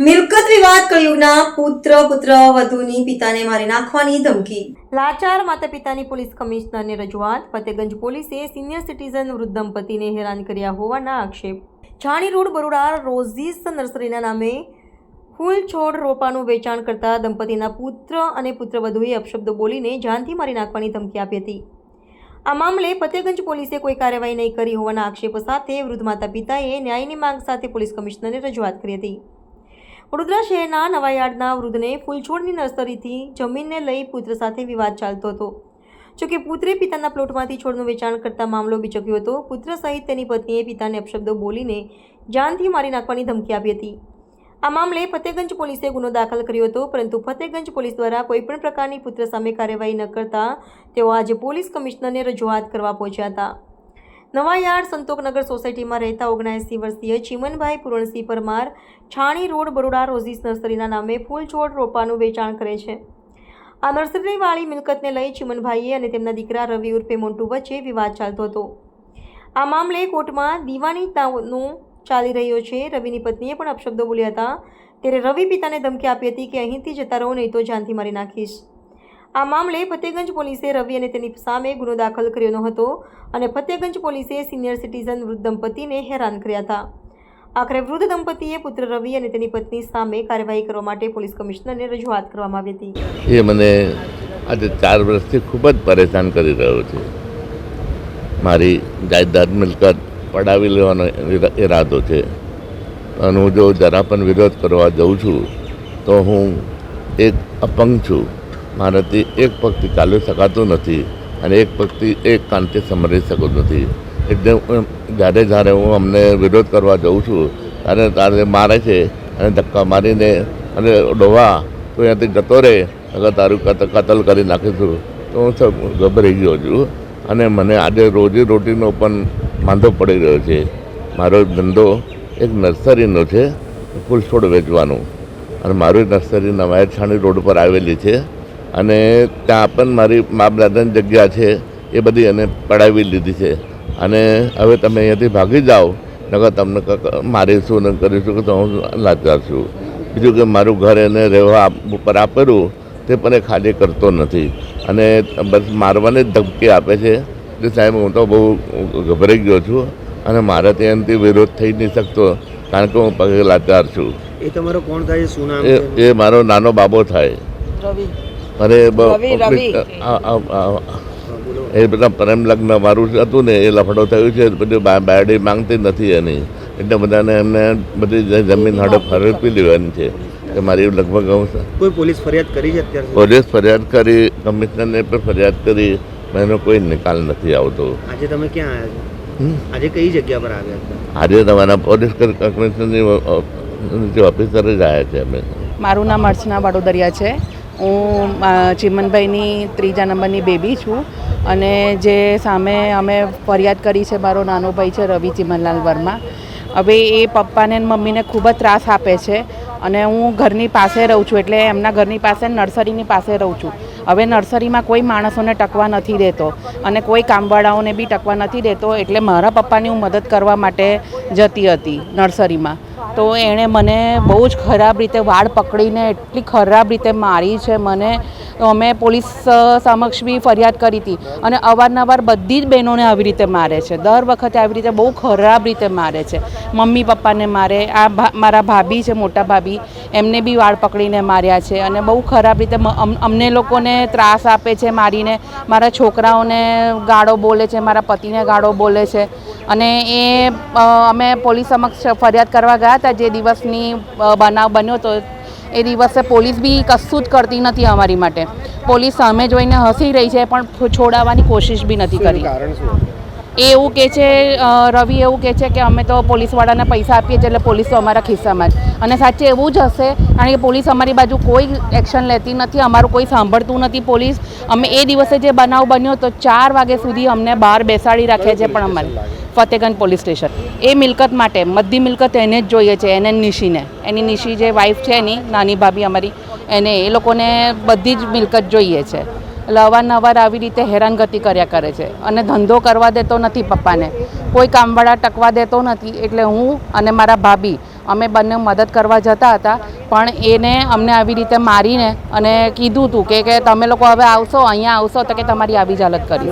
મિલકત વિવાદ કળિયુગના પુત્ર પુત્ર વધુની પિતાને મારી નાખવાની ધમકી. લાચાર માતા પિતાની પોલીસ કમિશનરને રજૂઆત, ફતેગંજ પોલીસે સિનિયર સિટીઝન વૃદ્ધ દંપતીને હેરાન કર્યા હોવાના આક્ષેપ. છાણી રોડ બરોડા રોઝીસ નર્સરીના નામે ફૂલ છોડ રોપાનું વેચાણ કરતા દંપતીના પુત્ર અને પુત્રવધુએ અપશબ્દો બોલીને જાનથી મારી નાખવાની ધમકી આપી હતી. આ મામલે ફતેગંજ પોલીસે કોઈ કાર્યવાહી નહીં કરી હોવાના આક્ષેપો સાથે વૃદ્ધ માતા પિતાએ ન્યાયની માંગ સાથે પોલીસ કમિશનરને રજૂઆત કરી હતી. વડોદરા શહેરના નવાયાર્ડના વૃદ્ધને ફૂલછોડની નર્સરીથી જમીનને લઈ પુત્ર સાથે વિવાદ ચાલતો હતો. જોકે પુત્રે પિતાના પ્લોટમાંથી છોડનું વેચાણ કરતા મામલો બીચક્યો હતો. પુત્ર સહિત તેની પત્નીએ પિતાને અપશબ્દો બોલીને જાનથી મારી નાખવાની ધમકી આપી હતી. આ મામલે ફતેગંજ પોલીસે ગુનો દાખલ કર્યો હતો, પરંતુ ફતેગંજ પોલીસ દ્વારા કોઈપણ પ્રકારની પુત્ર સામે કાર્યવાહી ન કરતા તેઓ આજે પોલીસ કમિશનરને રજૂઆત કરવા પહોંચ્યા હતા. નવાયાર્ડ સંતોકનગર સોસાયટીમાં રહેતા ઓગણસી વર્ષીય ચિમનભાઈ પૂરણસિંહ પરમાર છાણી રોડ બરોડા રોઝીસ નર્સરીના નામે ફૂલ છોડ રોપાનું વેચાણ કરે છે. આ નર્સરીવાળી મિલકતને લઈ ચીમનભાઈએ અને તેમના દીકરા રવિ ઉર્ફે મોન્ટુ વચ્ચે વિવાદ ચાલતો હતો. આ મામલે કોર્ટમાં દીવાની તાવનું ચાલી રહ્યો છે. રવિની પત્નીએ પણ અપશબ્દો બોલ્યા હતા. ત્યારે રવિ પિતાને ધમકી આપી હતી કે અહીંથી જતા રહો, નહીં તો જાનથી મારી નાખીશ. આ મામલે ફતેગંજ પોલીસે રવિ અને તેની સામે ગુનો દાખલ કર્યો હતો અને ફતેગંજ પોલીસે સિનિયર સિટીઝન વૃદ્ધ દંપતીને હેરાન કર્યા હતા. આખરે વૃદ્ધ દંપતીએ પુત્ર રવિ અને તેની પત્ની સામે કાર્યવાહી કરવા માટે પોલીસ કમિશનરને રજૂઆત કરવામાં આવી હતી. એ મને આજે ચાર વર્ષથી ખૂબ જ પરેશાન કરી રહ્યો છે. મારી જાયદાદ મિલકત પડાવી લેવાનો ઇરાદો છે. અને હું જો જરા પણ વિરોધ કરવા જઉં છું, તો હું એક અપંગ છું. મારાથી એક પગથી ચાલી શકાતું નથી અને એક પગથી એક કાનથી સમરી શકતો નથી. એટલે જ્યારે જ્યારે હું અમને વિરોધ કરવા જઉં છું, ત્યારે ત્યારે મારે છે અને ધક્કા મારીને અને ડોવા તો અહીંયાથી જતો રહે, અગર તારું કત, કતલ કરી નાખીશું, તો હું ગભરાઈ ગયો છું. અને મને આજે રોજી રોટીનો પણ વાંધો પડી રહ્યો છે. મારો ધંધો એક નર્સરીનો છે, ફૂલ છોડ વેચવાનો. અને મારી નર્સરી નવાયા છાણી રોડ પર આવેલી છે. અને ત્યાં પણ મારી મા દાદાની જગ્યા છે એ બધી એને પડાવી લીધી છે. અને હવે તમે અહીંયાથી ભાગી જાઓ નકર તમને ક- મારીશું ને કરીશું કે તો હું લાચાર છું. બીજું કે મારું ઘર એને રહેવા આપ- ઉપર આપેલું તે પણ એ ખાલી કરતો નથી. અને બસ મારવાને જ ધમકી આપે છે. એટલે સાહેબ હું તો બહુ ગભરાઈ ગયો છું અને મારા એનાથી વિરોધ થઈ નહીં શકતો કારણ કે હું પગે લાચાર છું. એ તમારો કોણ થાય? શું નામ એ એ મારો નાનો બાબો થાય. રવિ. અરે એ બધા પ્રેમ લગ્ન મારું હતું ને એ લફડો થયું છે બધું બા- બાયડી માંગતી નથી એની. એટલે બધાને એમને બધી જમીન હડપ હડપી લેવાની છે કે મારી લગભગ હું કોઈ પોલીસ ફરિયાદ કરી છે અત્યારે પોલીસ ફરિયાદ કરી કમિશનરને પણ ફરિયાદ કરી એનો કોઈ નિકાલ નથી આવતો. આજે તમે ક્યાં આવ્યા આજે કઈ જગ્યા પર આવ્યા હતા? આજે તમારા પોલીસ કમિશનરની ઓફિસર જ આવ્યા છે અમે. મારું નામ અર્ચના વડોદરિયા છે. હું ચિમનભાઈની ત્રીજા નંબરની બેબી છું અને જે સામે અમે ફરિયાદ કરી છે મારો નાનો ભાઈ છે રવિ ચિમનલાલ વર્મા. હવે એ પપ્પાને મમ્મીને ખૂબ જ ત્રાસ આપે છે અને હું ઘરની પાસે રહું છું, એટલે એમના ઘરની પાસે, નર્સરીની પાસે રહું છું. હવે નર્સરીમાં કોઈ માણસોને ટકવા નથી દેતો અને કોઈ કામવાળાઓને બી ટકવા નથી દેતો એટલે મારા પપ્પાની હું મદદ કરવા માટે જતી હતી નર્સરીમાં. તો એણે મને બહુ જ ખરાબ રીતે વાળ પકડીને, એટલી ખરાબ રીતે મારી છે મને. તો અમે પોલીસ સમક્ષ બી ફરિયાદ કરી હતી. અને અવારનવાર બધી જ બહેનોને આવી રીતે મારે છે. દર વખતે આવી રીતે બહુ ખરાબ રીતે મારે છે. મમ્મી પપ્પાને મારે, આ મારા ભાભી છે, મોટા ભાભી, એમને બી વાળ પકડીને માર્યા છે. અને બહુ ખરાબ રીતે અમને લોકોને ત્રાસ આપે છે મારીને. મારા છોકરાઓને ગાળો બોલે છે, મારા પતિને ગાળો બોલે છે. અને એ અમે પોલીસ સમક્ષ ફરિયાદ કરવા ગયા હતા. જે દિવસની બનાવ બન્યો હતો એ દિવસે પોલીસ બી કશું જ કરતી નથી અમારી માટે. પોલીસ સામે જોઈને હસી રહી છે પણ છોડાવવાની કોશિશ બી નથી કરી. એ એવું કહે છે રવિ એવું કહે છે કે અમે તો પોલીસવાળાને પૈસા આપીએ છીએ એટલે પોલીસ તો અમારા ખિસ્સામાં જ. અને સાચે એવું જ હશે કારણ કે પોલીસ અમારી બાજુ કોઈ એક્શન લેતી નથી અમારું કોઈ સાંભળતું નથી પોલીસ. અમે એ દિવસે જે બનાવ બન્યો તો ચાર વાગ્યા સુધી અમને બહાર બેસાડી રાખે છે પણ અમારે. Fatehganj police station. એ મિલકત માટે બધી મિલકત એને જ જોઈએ છે, એને નિશીને. એની નિશી જે વાઈફ છે એની, નાની ભાભી અમારી, એને એ લોકોને બધી જ મિલકત જોઈએ છે. એટલે અવારનવાર આવી રીતે હેરાનગતિ કર્યા કરે છે. અને ધંધો કરવા દેતો નથી પપ્પાને. કોઈ કામવાળા ટકવા દેતો નથી, એટલે હું અને મારા ભાભી, અમે બંને મદદ કરવા જતા હતા, પણ એને અમને આવી રીતે મારીને અને કીધું હતું કે તમે લોકો હવે આવશો, અહીંયા આવશો તો કે તમારી આવી જ હાલત કરી